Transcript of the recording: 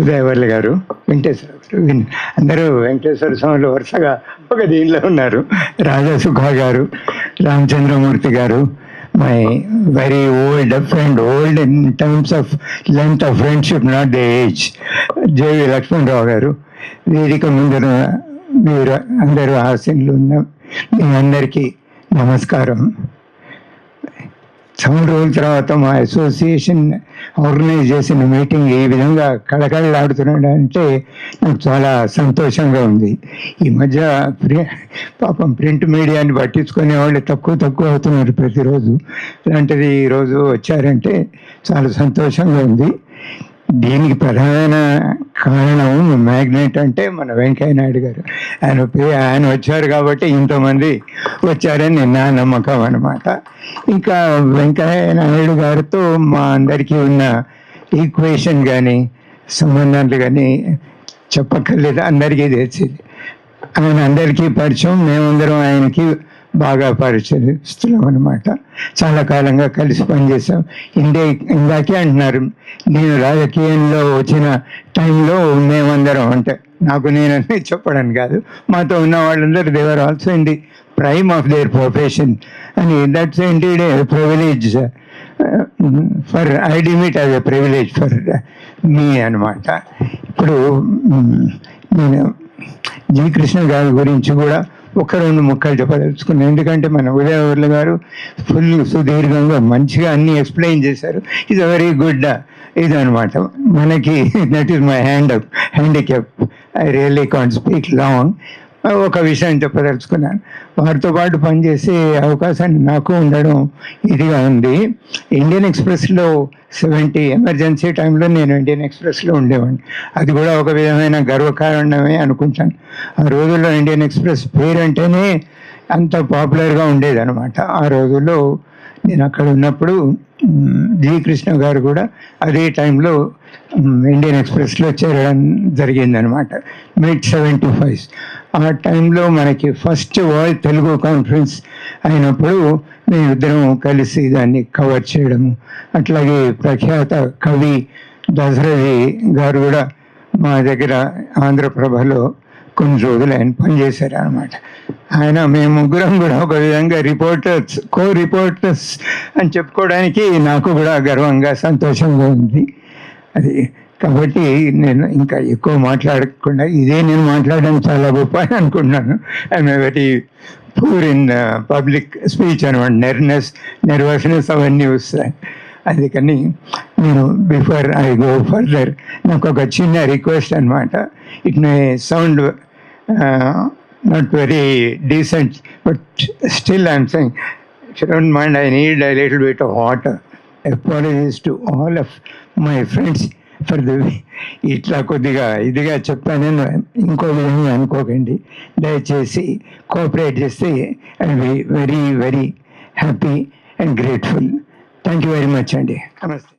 ఉదయవర్లు గారు వెంకటేశ్వర అందరూ వెంకటేశ్వర స్వామిలో వరుసగా ఒక దీనిలో ఉన్నారు. రాజా సుఖా గారు రామచంద్రమూర్తి గారు my very old friend old in terms of length of friendship not the age. JV Lakshmanarao గారు వేదిక ముందర మీరు అందరూ ఆసీనులు ఉన్న మీ అందరికీ నమస్కారం. చాలా రోజుల తర్వాత మా అసోసియేషన్ ఆర్గనైజ్ చేసిన మీటింగ్ ఈ విధంగా కళకళలాడుతున్నాడు అంటే నాకు చాలా సంతోషంగా ఉంది. ఈ మధ్య పాపం ప్రింట్ మీడియాని పట్టించుకునే వాళ్ళు తక్కువ తక్కువ అవుతున్నారు ప్రతిరోజు. ఇలాంటిది ఈరోజు వచ్చారంటే చాలా సంతోషంగా ఉంది. దీనికి ప్రధాన కారణం మ్యాగ్నెట్ అంటే మన వెంకయ్య నాయుడు గారు. ఆయన పే- ఆయన వచ్చారు కాబట్టి ఇంతమంది వచ్చారని నా నమ్మకం అనమాట ఇంకా వెంకయ్య నాయుడు గారితో మా అందరికీ ఉన్న ఈక్వేషన్ కానీ సంబంధాలు కానీ చెప్పక్కర్లేదు. అందరికీ తెలిసింది. ఆయన అందరికీ పరిచయం. మేమందరం ఆయనకి బాగా పరిచయిస్తున్నాం అనమాట చాలా కాలంగా కలిసి పనిచేసాం ఇండే ఇందాకే అంటున్నారు నేను రాజకీయంలో వచ్చిన టైంలో మేమందరం అంటే నాకు నేనని చెప్పడం కాదు మాతో ఉన్న వాళ్ళందరూ they were also in the prime of their profession. అని that's indeed privilege for I deem it as a privilege for me అనమాట ఇప్పుడు నేను జీ కృష్ణ గారి గురించి కూడా ఒక రెండు ముక్కలు చెప్పదలుచుకున్నాను ఎందుకంటే మన ఉదయవర్లు గారు ఫుల్ సుదీర్ఘంగా మంచిగా అన్ని ఎక్స్ప్లెయిన్ చేశారు. ఇది వెరీ గుడ్ ఇది అనమాట మనకి that is my hand up handicap I really can't speak long ఒక విషయం చెప్పదలుచుకున్నాను. వారితో పాటు పనిచేసే అవకాశాన్ని నాకు ఉండడం ఇదిగా ఉంది. ఇండియన్ ఎక్స్ప్రెస్లో సెవెంటీ ఎమర్జెన్సీ టైంలో నేను ఇండియన్ ఎక్స్ప్రెస్లో ఉండేవాడిని. అది కూడా ఒక విధమైన గర్వకారణమే అనుకుంటాను. ఆ రోజుల్లో ఇండియన్ ఎక్స్ప్రెస్ పేరు అంటేనే అంత పాపులర్గా ఉండేది అనమాట ఆ రోజుల్లో నేను అక్కడ ఉన్నప్పుడు జీకృష్ణ కృష్ణ గారు కూడా అదే టైంలో ఇండియన్ ఎక్స్ప్రెస్లో చేరడం జరిగిందనమాట మిడ్ సెవెంటీ ఫైవ్. ఆ టైంలో మనకి ఫస్ట్ వరల్డ్ తెలుగు కాన్ఫరెన్స్ అయినప్పుడు మేమిద్దరం కలిసి దాన్ని కవర్ చేయడము అట్లాగే ప్రఖ్యాత కవి దశరథి గారు కూడా మా దగ్గర ఆంధ్రప్రభలో కొన్ని రోజులు ఆయన పనిచేశారు అనమాట ఆయన మేము ముగ్గురం కూడా ఒక విధంగా రిపోర్టర్స్ కో రిపోర్టర్స్ అని చెప్పుకోవడానికి నాకు కూడా గర్వంగా సంతోషంగా ఉంది. అది కాబట్టి నేను ఇంకా ఎక్కువ మాట్లాడకుండా ఇదే నేను మాట్లాడడం చాలా గొప్ప అని అనుకుంటున్నాను. I'm very poor in public speech అనమాట. నెర్నెస్ నెర్వస్నెస్ అవన్నీ వస్తాయి. అందుకని నేను బిఫోర్ ఐ గో ఫర్దర్ నాకు ఒక చిన్న రిక్వెస్ట్ అనమాట it may sound not very decent but still I'm saying don't mind I need I little bit of water apologies to all of my friends for the ఇట్లా కొద్దిగా ఇదిగా చెప్పానని ఇంకో విధంగా అనుకోకండి. దయచేసి కోఆపరేట్ చేస్తే I be very very happy and grateful thank you very much అండి నమస్తే